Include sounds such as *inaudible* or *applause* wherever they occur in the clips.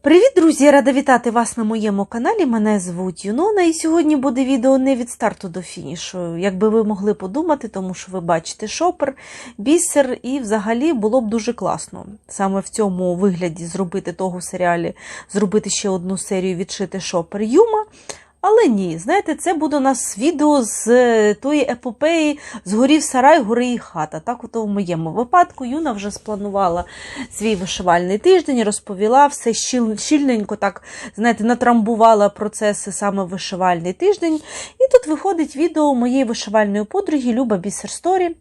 Привіт, друзі! Рада вітати вас на моєму каналі. Мене звуть Юнона, і сьогодні буде відео не від старту до фінішу. Якби ви могли подумати, тому що ви бачите шопер, бісер, і взагалі було б дуже класно саме в цьому вигляді зробити того серіалі, зробити ще одну серію відшити шопер Юма. Але ні, знаєте, це буде у нас відео з е, тої епопеї Згорів сарай, гори і хата. Так, от у моєму випадку Юна вже спланувала свій вишивальний тиждень, розповіла все щільненько, так, знаєте, натрамбувала процеси саме вишивальний тиждень. І тут виходить відео моєї вишивальної подруги Люба Бісер Сторі. Е,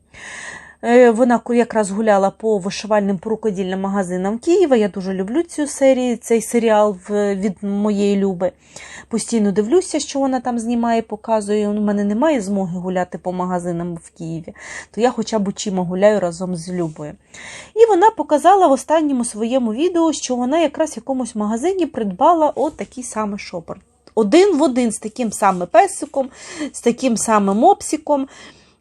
Вона якраз гуляла по вишивальним порукодільним магазинам Києва. Я дуже люблю цю серію, цей серіал від моєї Люби. Постійно дивлюся, що вона там знімає, показує. У мене немає змоги гуляти по магазинам в Києві, то я хоча б очима гуляю разом з Любою. І вона показала в останньому своєму відео, що вона якраз в якомусь магазині придбала от такий самий шопер. Один в один з таким самим песиком, з таким самим мопсиком.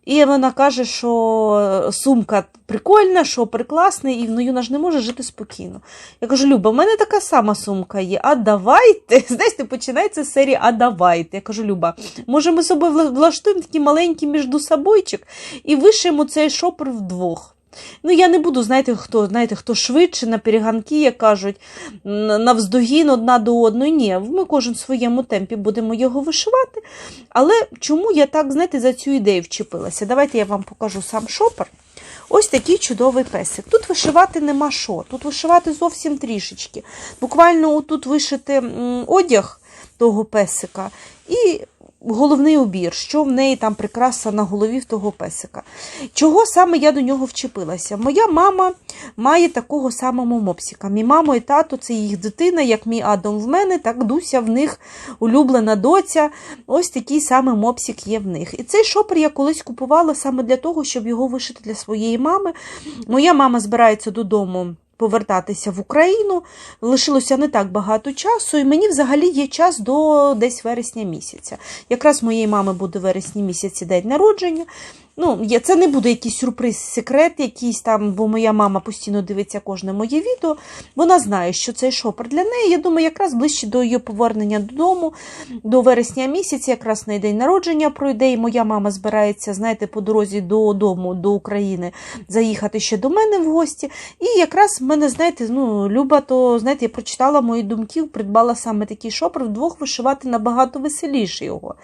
І вона каже, що сумка прикольна, шопер класний, і ну, Юна ж не може жити спокійно. Я кажу, Люба, в мене така сама сумка є. А давайте. *laughs* Знаєте, починається серія А давайте. Я кажу, Люба, може ми собі влаштуємо такий маленький між собойчик і вишиємо цей шопер вдвох. Ну, я не буду, знаєте, хто, знаєте, хто швидше на перегонки, як кажуть, навздогін одна до одної. Ні, ми кожен в своєму темпі будемо його вишивати. Але чому я так, знаєте, за цю ідею вчепилася? Давайте я вам покажу сам шопер. Ось такий чудовий песик. Тут вишивати нема що. Тут вишивати зовсім трішечки. Буквально тут вишити одяг того песика і головний убір, що в неї там прикраса на голові в того песика. Чого саме я до нього вчепилася? Моя мама має такого самого мопсика. Мій мамо і тато це їх дитина, як мій Адам в мене, так Дуся в них улюблена доця. Ось такий самий мопсик є в них. І цей шопер я колись купувала саме для того, щоб його вишити для своєї мами. Моя мама збирається додому. Повертатися в Україну лишилося не так багато часу, і мені взагалі є час до десь вересня місяця. Якраз моєї мами буде вересні місяці день народження. Ну, це не буде якийсь сюрприз, секрет, якийсь там, бо моя мама постійно дивиться кожне моє відео. Вона знає, що цей шопер для неї. Я думаю, якраз ближче до її повернення додому, до вересня місяця, якраз на день народження пройде. І моя мама збирається, знаєте, по дорозі додому, до України, заїхати ще до мене в гості. І якраз в мене, знаєте, ну, Люба, то знаєте, я прочитала мої думки, придбала саме такий шопер, вдвох вишивати набагато веселіше його.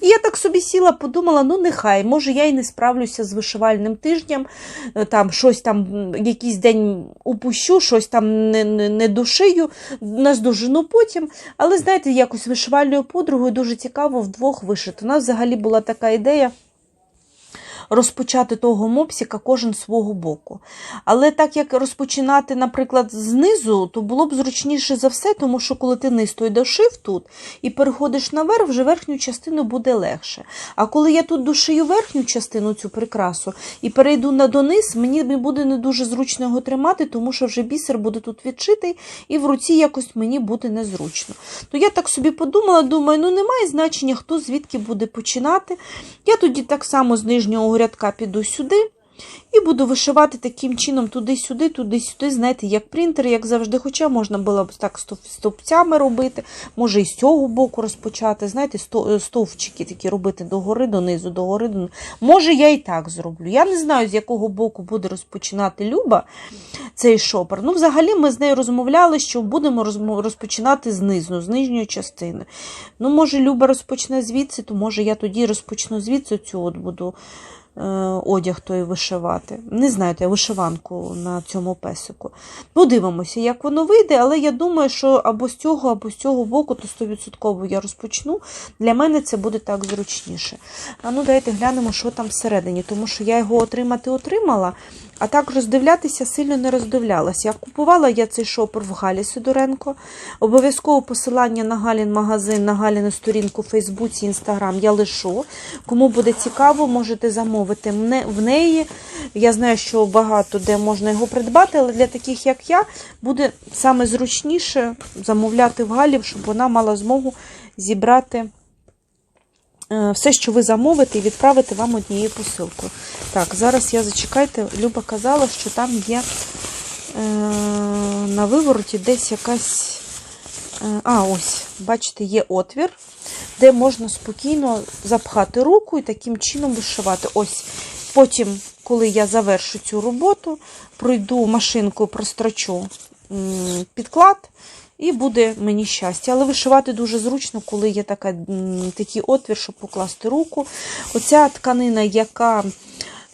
І я так собі сіла, подумала, ну нехай, може я і не справлюся з вишивальним тижнем, е, там щось там, якийсь день упущу, щось там не, не, не душию, наздожену потім. Але знаєте, якось вишивальною подругою дуже цікаво вдвох вишити. У нас взагалі була така ідея. Розпочати того мопсіка кожен свого боку. Але так як розпочинати, наприклад, знизу, то було б зручніше за все, тому що коли ти низ той дошив тут і переходиш наверх, вже верхню частину буде легше. А коли я тут дошию верхню частину, цю прикрасу, і перейду на дониз, мені буде не дуже зручно його тримати, тому що вже бісер буде тут відшитий, і в руці якось мені буде незручно. То я так собі подумала, думаю, ну немає значення, хто звідки буде починати. Я тоді так само з нижнього рядка піду сюди. І буду вишивати таким чином туди-сюди, туди-сюди, знаєте, як принтер, як завжди. Хоча можна було б так стовпцями робити, може і з цього боку розпочати, знаєте, стовпчики такі робити догори, донизу, догори, донизу. Може, я і так зроблю. Я не знаю, з якого боку буде розпочинати Люба цей шопер. Ну, взагалі, ми з нею розмовляли, що будемо розпочинати знизу, з нижньої частини. Ну, може, Люба розпочне звідси, то може я тоді розпочну звідси цю от буду е, одяг той вишивати. Не знаю, я вишиванку на цьому песику. Подивимося, як воно вийде, але я думаю, що або з цього, або з цього боку, то 100% я розпочну. Для мене це буде так зручніше. А ну давайте глянемо, що там всередині, тому що я його отримати отримала, а так роздивлятися сильно не роздивлялася. Я купувала я цей шопер в Галі Сидоренко. Обов'язково посилання на Галін магазин, на Галіну сторінку в Фейсбуці, Інстаграм я лишу. Кому буде цікаво, можете замовити мене- в неї. Я знаю, що багато де можна його придбати, але для таких, як я, буде саме зручніше замовляти в Галі, щоб вона мала змогу зібрати е, все, що ви замовите, і відправити вам однією посилкою. Так, зараз я зачекайте. Люба казала, що там є е, на вивороті десь якась Е, А, ось, бачите, є отвір, де можна спокійно запхати руку і таким чином вишивати. Ось. Потім, коли я завершу цю роботу, пройду машинку, прострочу підклад, і буде мені щастя. Але вишивати дуже зручно, коли є така, такий отвір, щоб покласти руку. Оця тканина, яка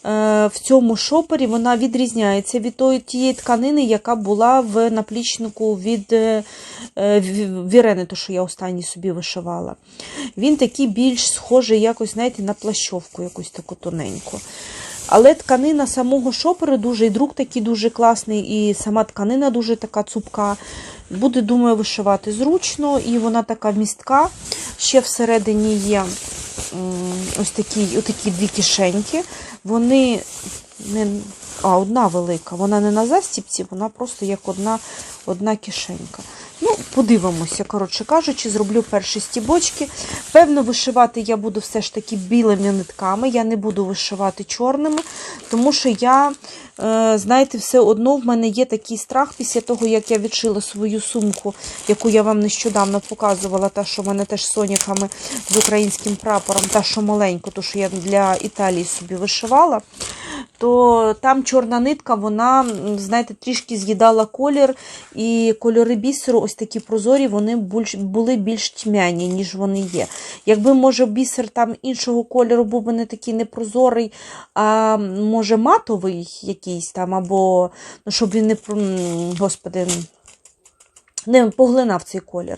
в цьому шопері, вона відрізняється від тієї тканини, яка була в наплічнику від е, е, Ві- Вірени, то, що я останній собі вишивала. Він такий більш схожий якось, знаєте, на плащовку, якусь таку тоненьку. Але тканина самого шоперу дуже, і друк такий дуже класний, і сама тканина дуже така цупка. Буде, думаю, вишивати зручно, і вона така містка. Ще всередині є м, ось такі, дві кишеньки. Вони не. А, одна велика. Вона не на застіпці, вона просто як одна, одна кишенька. Ну, подивимося, коротше кажучи, зроблю перші стібочки. Певно, вишивати я буду все ж таки білими нитками, я не буду вишивати чорними, тому що я, е, знаєте, все одно в мене є такий страх після того, як я відшила свою сумку, яку я вам нещодавно показувала, та, що в мене теж з соніками з українським прапором, та, що маленько, то, що я для Італії собі вишивала то там чорна нитка, вона, знаєте, трішки з'їдала колір, і кольори бісеру, ось такі прозорі, вони були більш тьмяні, ніж вони є. Якби, може, бісер там іншого кольору був би не такий непрозорий, а може матовий якийсь там, або ну, щоб він не господи, не поглинав цей колір.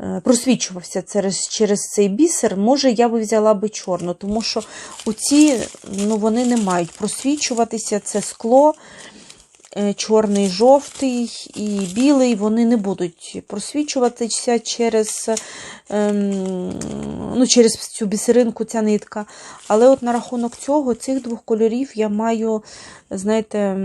Е, Просвічувався через, через цей бісер, може, я би взяла би чорну, тому що оці ну, вони не мають просвічуватися, це скло, чорний, жовтий і білий, вони не будуть просвічуватися через, ем, ну, через цю бісеринку, ця нитка. Але от на рахунок цього, цих двох кольорів я маю, знаєте,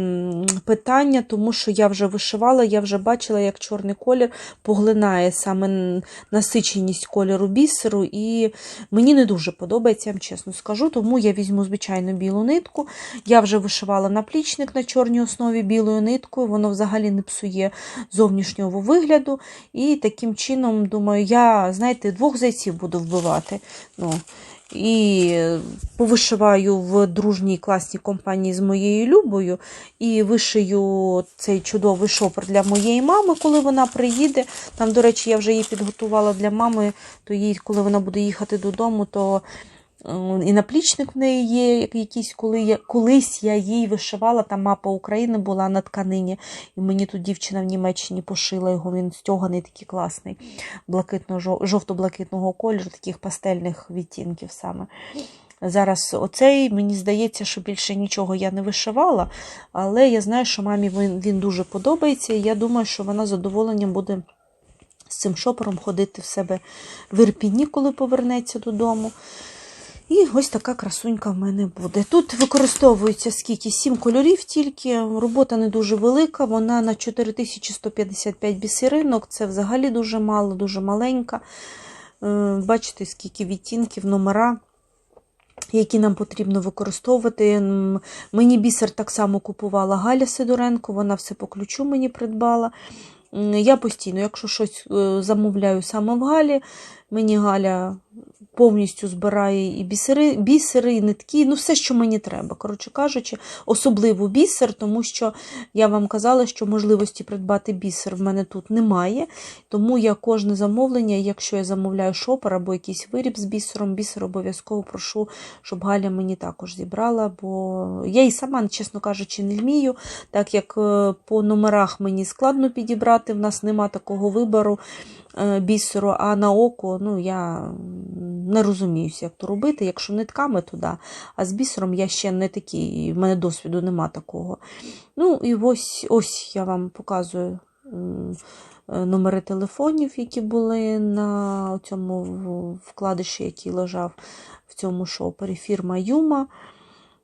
питання, тому що я вже вишивала, я вже бачила, як чорний колір поглинає саме насиченість кольору бісеру, і мені не дуже подобається, я вам чесно скажу, тому я візьму звичайно білу нитку. Я вже вишивала наплічник на чорній основі білою ниткою, воно взагалі не псує зовнішнього вигляду. І таким чином, думаю, я, знаєте, двох зайців буду вбивати. Ну, і повишиваю в дружній класній компанії з моєю Любою, і вишию цей чудовий шопер для моєї мами, коли вона приїде. Там, до речі, я вже її підготувала для мами, то їй, коли вона буде їхати додому, то і наплічник в неї є якийсь, коли я, колись я їй вишивала, там мапа України була на тканині, і мені тут дівчина в Німеччині пошила його, він стьоганий такий класний, жовто-блакитного кольору, таких пастельних відтінків саме. Зараз оцей, мені здається, що більше нічого я не вишивала, але я знаю, що мамі він, він дуже подобається, і я думаю, що вона задоволенням буде з цим шопером ходити в себе в Ірпіні, коли повернеться додому. І ось така красунька в мене буде. Тут використовується скільки? 7 кольорів тільки. Робота не дуже велика, вона на 4155 бісеринок. Це взагалі дуже мало, дуже маленька. Е, Бачите, скільки відтінків, номера. Які нам потрібно використовувати. Мені бісер так само купувала Галя Сидоренко, вона все по ключу мені придбала. Я постійно, якщо щось е, замовляю саме в Галі, мені Галя повністю збирає і бісери, бісери, і нитки, ну все, що мені треба. Коротше кажучи, особливо бісер, тому що я вам казала, що можливості придбати бісер в мене тут немає. Тому я кожне замовлення, якщо я замовляю шопер або якийсь виріб з бісером, бісер обов'язково прошу, щоб Галя мені також зібрала, бо я і сама, чесно кажучи, не вмію, так як е, по номерах мені складно підібрати, в нас нема такого вибору бісеру, а на око ну, я не розуміюся, як то робити. Якщо нитками, то да. А з бісером я ще не такий, в мене досвіду нема такого. Ну, і ось ось я вам показую е, номери телефонів, які були на цьому вкладиші, який лежав в цьому шопері. Фірма Юма,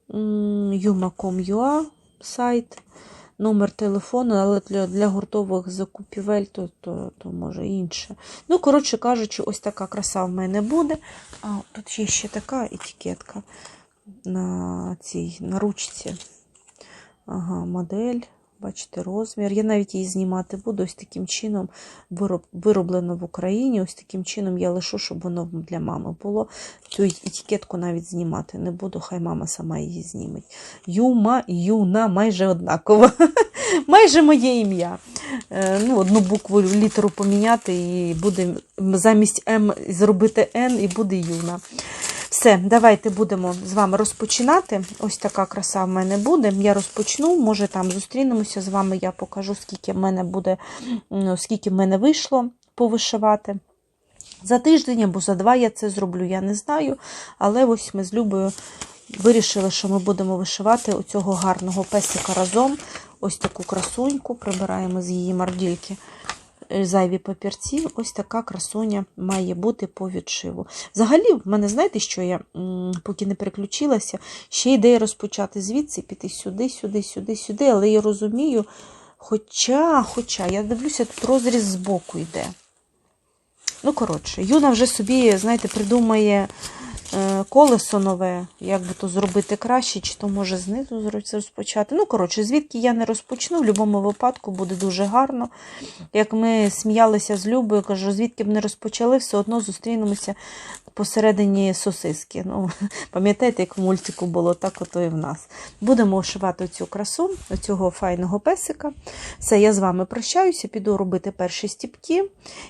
yuma.com.ua сайт номер телефону, але для, для гуртових закупівель, то, то, то може інше. Ну, коротше кажучи, ось така краса в мене буде. А тут є ще така етикетка на цій на ручці. Ага, модель. Бачите, розмір. Я навіть її знімати буду ось таким чином, вироб, вироблено в Україні. Ось таким чином я лишу, щоб воно для мами було. Цю етикетку навіть знімати не буду, хай мама сама її зніметь. Юма, юна, майже однаково. *laughs* майже моє ім'я. Е, ну, Одну букву літеру поміняти, і буде замість М зробити Н, і буде юна. Все, давайте будемо з вами розпочинати. Ось така краса в мене буде. Я розпочну, може там зустрінемося з вами, я покажу, скільки в мене буде, скільки в мене вийшло повишивати. За тиждень або за два я це зроблю, я не знаю. Але ось ми з Любою вирішили, що ми будемо вишивати оцього гарного песика разом. Ось таку красуньку прибираємо з її мардільки е, зайві папірці. Ось така красуня має бути по відшиву. Взагалі, в мене, знаєте, що я, поки не переключилася, ще ідея розпочати звідси, піти сюди, сюди, сюди, сюди, але я розумію, хоча, хоча, я дивлюся, тут розріз збоку йде. Ну, коротше, Юна вже собі, знаєте, придумає е, колесо нове, як би то зробити краще, чи то може знизу розпочати. Ну, коротше, звідки я не розпочну, в будь-якому випадку буде дуже гарно. Як ми сміялися з Любою, кажу, звідки б не розпочали, все одно зустрінемося посередині сосиски. Ну, *laughs* пам'ятаєте, як в мультику було, так ото і в нас. Будемо ошивати цю красу, оцього файного песика. Все, я з вами прощаюся, піду робити перші стіпки.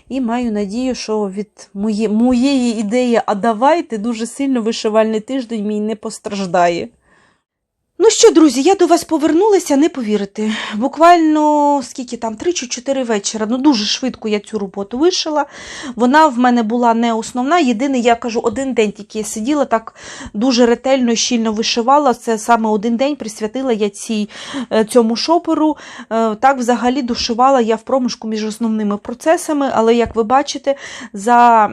І маю надію, що від моєї ідеї, а давайте дуже сильно вишивальний тиждень мій не постраждає. Ну що, друзі, я до вас повернулася, не повірите. Буквально скільки там, 3 чи 4 вечора. Ну дуже швидко я цю роботу вишила. Вона в мене була не основна. Єдине, я кажу, один день тільки я сиділа, так дуже ретельно і щільно вишивала. Це саме один день присвятила я цій, е, цьому шоперу. Е, Так, взагалі дошивала я в проміжку між основними процесами, але як ви бачите, за.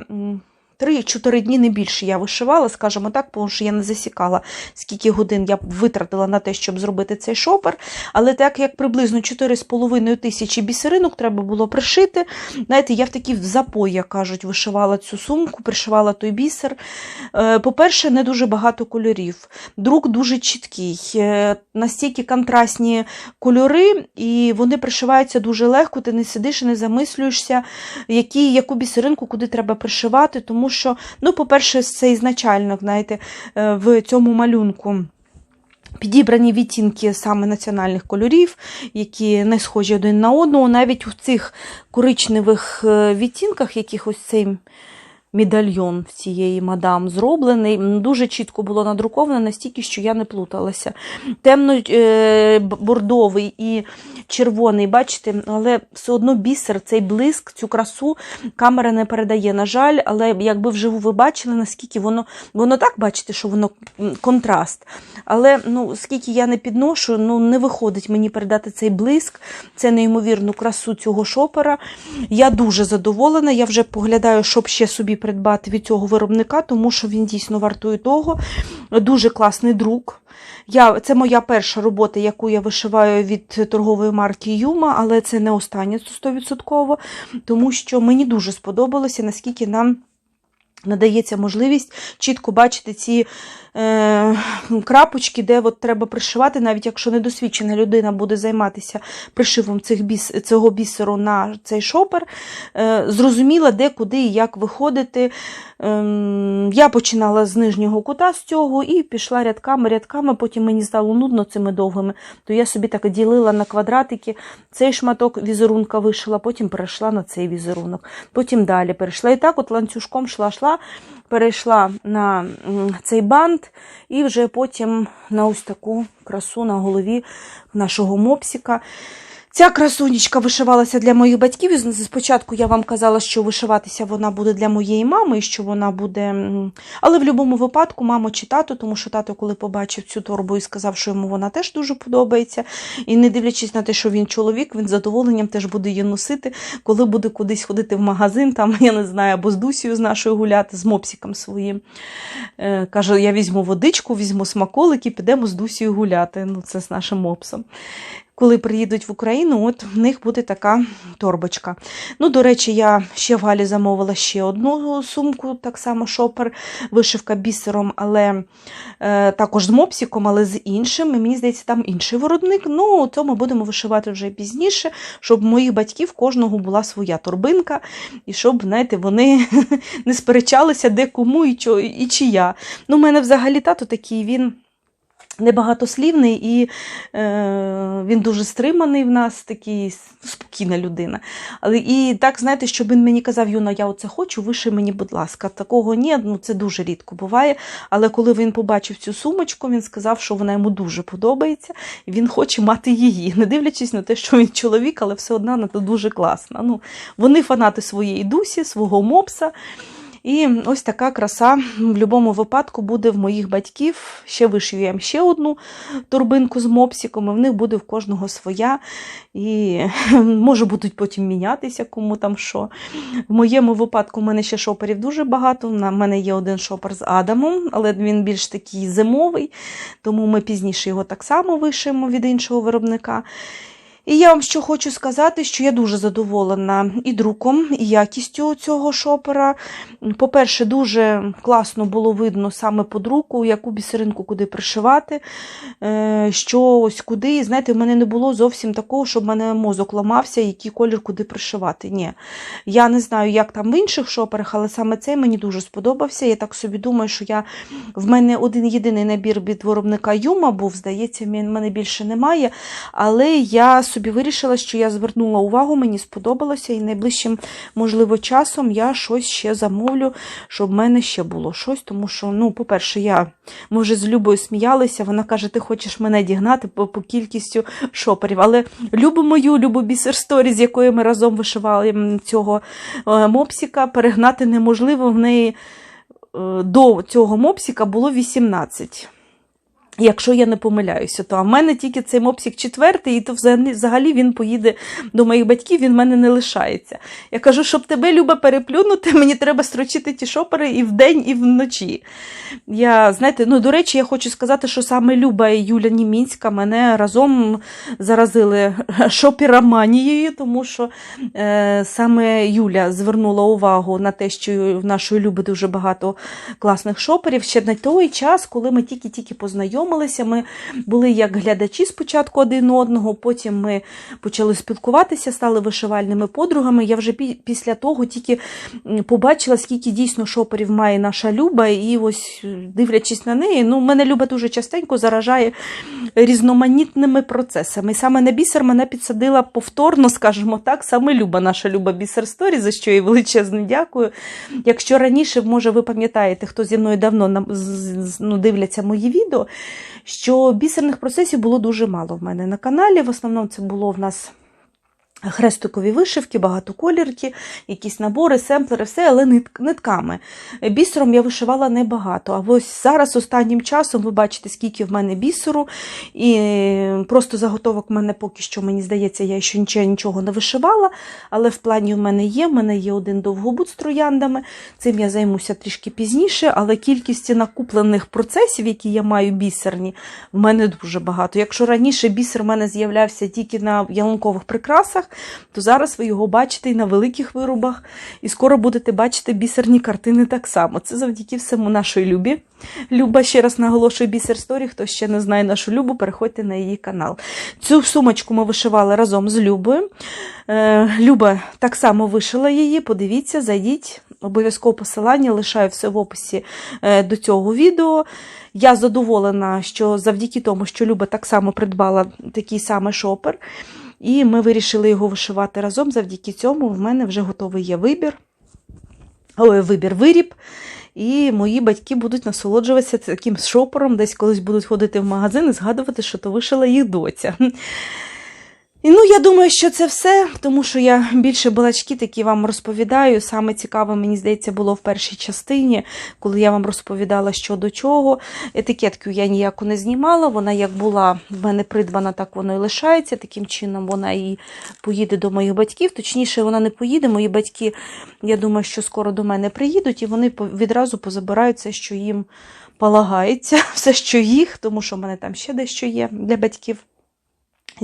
М, 3-4 дні не більше я вишивала, скажімо так, тому що я не засікала, скільки годин я витратила на те, щоб зробити цей шопер. Але так як приблизно 4,5 тисячі бісеринок треба було пришити. Знаєте, я в такій в запой, як кажуть, вишивала цю сумку, пришивала той бісер. Е, По-перше, не дуже багато кольорів. Друк дуже чіткий, е, настільки контрастні кольори, і вони пришиваються дуже легко, ти не сидиш і не замислюєшся, які, яку бісеринку куди треба пришивати, тому що, ну, по-перше, це ізначально, знаєте, е, в цьому малюнку. Підібрані відтінки саме національних кольорів, які не схожі один на одного. Навіть у цих коричневих е, відтінках, якихось цей медальйон цієї мадам зроблений, дуже чітко було надруковано, настільки, що я не плуталася. Темно-бордовий і червоний, бачите, але все одно бісер, цей блиск, цю красу камера не передає. На жаль, але якби вживу ви бачили, наскільки воно, воно так бачите, що воно контраст. Але ну, скільки я не підношу, ну не виходить мені передати цей блиск, це неймовірну красу цього шопера. Я дуже задоволена. Я вже поглядаю, щоб ще собі придбати від цього виробника, тому що він дійсно вартує того. Дуже класний друк. Я, це моя перша робота, яку я вишиваю від торгової марки Юма, але це не остання 100%, тому що мені дуже сподобалося, наскільки нам надається можливість чітко бачити ці е, крапочки, де от треба пришивати, навіть якщо недосвідчена людина буде займатися пришивом цих біс, цього бісеру на цей шопер, е, зрозуміла, де, куди і як виходити. Ем, я починала з нижнього кута з цього і пішла рядками, рядками, потім мені стало нудно цими довгими, то я собі так ділила на квадратики, цей шматок візерунка вишила, потім перейшла на цей візерунок, потім далі перейшла. І так от ланцюжком шла-шла, перейшла на цей бант і вже потім на ось таку красу на голові нашого мопсіка. Ця красунечка вишивалася для моїх батьків. Спочатку я вам казала, що вишиватися вона буде для моєї мами, і що вона буде. Але в будь-якому випадку, мамо чи тато, тому що тато, коли побачив цю торбу і сказав, що йому вона теж дуже подобається. І не дивлячись на те, що він чоловік, він з задоволенням теж буде її носити, коли буде кудись ходити в магазин, там, *laughs* я не знаю, або з Дусією з нашою гуляти, з мопсиком своїм. Е, Каже, я візьму водичку, візьму смаколики, підемо з Дусією гуляти. Ну, це з нашим мопсом. Коли приїдуть в Україну, от в них буде така торбочка. Ну, до речі, я ще в Галі замовила ще одну сумку, так само шопер, вишивка бісером, але е, також з мопсиком, але з іншим. Мені здається, там інший виробник. Ну, то ми будемо вишивати вже пізніше, щоб моїх батьків кожного була своя торбинка, і щоб, знаєте, вони *laughs* не сперечалися, де кому і, чия. Ну, у мене взагалі тато такий, він. Небагатослівний і е, він дуже стриманий в нас, такий спокійна людина. Але і так, знаєте, щоб він мені казав, Юна, я оце хочу, виши мені, будь ласка. Такого ні, ну це дуже рідко буває. Але коли він побачив цю сумочку, він сказав, що вона йому дуже подобається, і він хоче мати її. Не дивлячись на те, що він чоловік, але все одно вона дуже класна. Ну, Вони фанати своєї дусі, свого мопса. І ось така краса в будь-якому випадку буде в моїх батьків. Ще вишию ще одну торбинку з мопсиком, і в них буде в кожного своя. І *laughs* може будуть потім мінятися, кому там що. В моєму випадку в мене ще шоперів дуже багато. У мене є один шопер з Адамом, але він більш такий зимовий, тому ми пізніше його так само вишиємо від іншого виробника. І я вам що хочу сказати, що я дуже задоволена і друком, і якістю цього шопера. По-перше, дуже класно було видно саме по друку, яку бісеринку куди пришивати, е, що ось куди. І знаєте, в мене не було зовсім такого, щоб в мене мозок ламався, який колір куди пришивати. Ні. Я не знаю, як там в інших шоперах, але саме цей мені дуже сподобався. Я так собі думаю, що я в мене один єдиний набір від виробника Юма був, здається, в мене більше немає. Але я собі вирішила, що я звернула увагу, мені сподобалося, і найближчим, можливо, часом я щось ще замовлю, щоб в мене ще було щось. Тому що, ну, по-перше, я ми вже з Любою сміялися, вона каже, ти хочеш мене дігнати по, по кількістю шоперів. Але любу мою, любу бісер сторі, з якою ми разом вишивали цього е, мопсіка, перегнати неможливо. В неї е, до цього мопсіка було 18. Якщо я не помиляюся, то а в мене тільки цей мопсік четвертий, і то взагалі він поїде до моїх батьків, він в мене не лишається. Я кажу, щоб тебе Люба переплюнути, *laughs* мені треба строчити ті шопери і вдень, і вночі. Я, знаєте, ну, До речі, я хочу сказати, що саме Люба і Юля Німінська мене разом заразили *laughs* шопіроманією, тому що е, саме Юля звернула увагу на те, що в нашої Люби дуже багато класних шоперів ще на той час, коли ми тільки-тільки познайомилися познайомилися. Ми були як глядачі спочатку один одного, потім ми почали спілкуватися, стали вишивальними подругами. Я вже після того тільки побачила, скільки дійсно шоперів має наша Люба, і ось дивлячись на неї, ну, мене Люба дуже частенько заражає різноманітними процесами. Саме на бісер мене підсадила повторно, скажімо так, саме Люба, наша Люба Бісер Сторі, за що їй величезно дякую. Якщо раніше, може, ви пам'ятаєте, хто зі мною давно ну, дивляться мої відео, що бісерних процесів було дуже мало в мене на каналі. В основному це було в нас Хрестикові вишивки, багатоколірки, якісь набори, семплери, все, але нитками. Бісером я вишивала небагато. А ось зараз останнім часом ви бачите, скільки в мене бісеру, і просто заготовок в мене поки що, мені здається, я ще нічого, нічого не вишивала, але в плані в мене є. В мене є один довгобут з трояндами. Цим я займуся трішки пізніше, але кількість накуплених процесів, які я маю бісерні, в мене дуже багато. Якщо раніше бісер в мене з'являвся тільки на ялинкових прикрасах, то зараз ви його бачите і на великих виробах, і скоро будете бачити бісерні картини так само. Це завдяки всьому нашої любі. Люба, ще раз наголошую бісер сторі. Хто ще не знає нашу Любу, переходьте на її канал. Цю сумочку ми вишивали разом з Любою. Е, Люба так само вишила її. Подивіться, зайдіть. Обов'язково посилання лишаю все в описі е, до цього відео. Я задоволена, що завдяки тому, що Люба так само придбала такий самий шопер. І ми вирішили його вишивати разом. Завдяки цьому в мене вже готовий є вибір. Ой, вибір виріб. І мої батьки будуть насолоджуватися таким шопором, десь колись будуть ходити в магазин і згадувати, що то вишила їх доця. Ну, я думаю, що це все, тому що я більше балачки такі вам розповідаю. Саме цікаве, мені здається, було в першій частині, коли я вам розповідала, що до чого. Етикетку я ніяку не знімала, вона як була в мене придбана, так воно і лишається. Таким чином вона і поїде до моїх батьків. Точніше, вона не поїде. Мої батьки, я думаю, що скоро до мене приїдуть, і вони відразу позабирають все, що їм полагається, *laughs* все, що їх, тому що в мене там ще дещо є для батьків.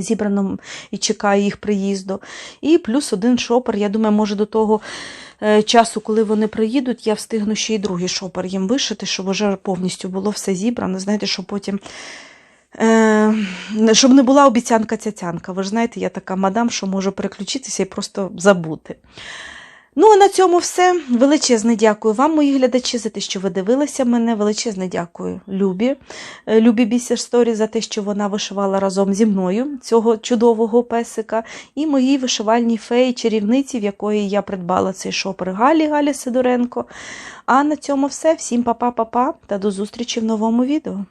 Зібрано і чекає їх приїзду. І плюс один шопер. Я думаю, може до того е, часу, коли вони приїдуть, я встигну ще й другий шопер їм вишити, щоб вже повністю було все зібрано. Знаєте, щоб потім. Е, щоб не була обіцянка цяцянка. Ви ж знаєте, я така мадам, що можу переключитися і просто забути. Ну, а на цьому все. Величезне дякую вам, мої глядачі, за те, що ви дивилися мене. Величезне дякую Любі, е, Любі Бісер Сторі за те, що вона вишивала разом зі мною цього чудового песика, і моїй вишивальній феї чарівниці, в якої я придбала цей шопер Галі Галі Сидоренко. А на цьому все. Всім па-па-па-па та до зустрічі в новому відео.